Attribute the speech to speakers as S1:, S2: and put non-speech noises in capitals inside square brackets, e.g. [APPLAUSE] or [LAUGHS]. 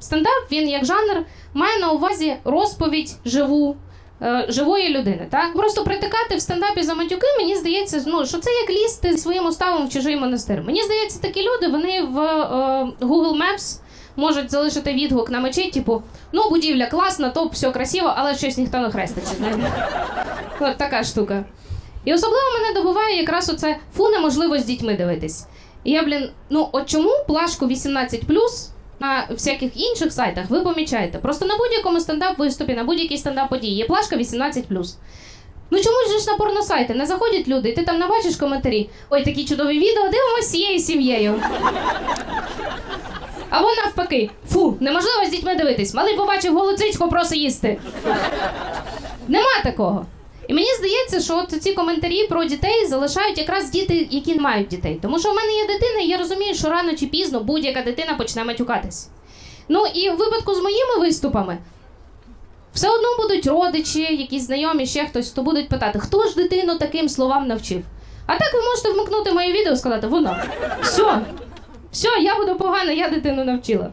S1: Стендап він як жанр має на увазі розповідь живу. е, Живої людини, так просто притикати в стендапі за матюки, мені здається, ну що це як лізти своїм уставом в чужий монастир. Мені здається, такі люди вони в е, Google Maps можуть залишити відгук на мечеть, типу, ну будівля класна, топ, все красиво, але щось ніхто не хреститься. [LAUGHS] От така штука. І особливо мене добиває якраз оце фу, неможливо з дітьми дивитись. І я, блін, ну от чому плашку 18 на всяких інших сайтах ви помічаєте? Просто на будь-якому стендап-виступі, на будь-якій стендап-події є плашка 18 Ну чому ж на порносайти? Не заходять люди, і ти там набачиш коментарі. Ой, такі чудові відео, дивимося з цією сім'єю. Або навпаки, фу, неможливо з дітьми дивитись. Малий побачив голу цицьку, просить їсти. Нема такого. І мені здається, що от ці коментарі про дітей залишають якраз діти, які не мають дітей. Тому що в мене є дитина, і я розумію, що рано чи пізно будь-яка дитина почне матюкатись. Ну і в випадку з моїми виступами. Все одно будуть родичі, якісь знайомі, ще хтось, хто будуть питати, хто ж дитину таким словам навчив. А так ви можете вмикнути моє відео і сказати, воно. Все, все, я буду погано, я дитину навчила.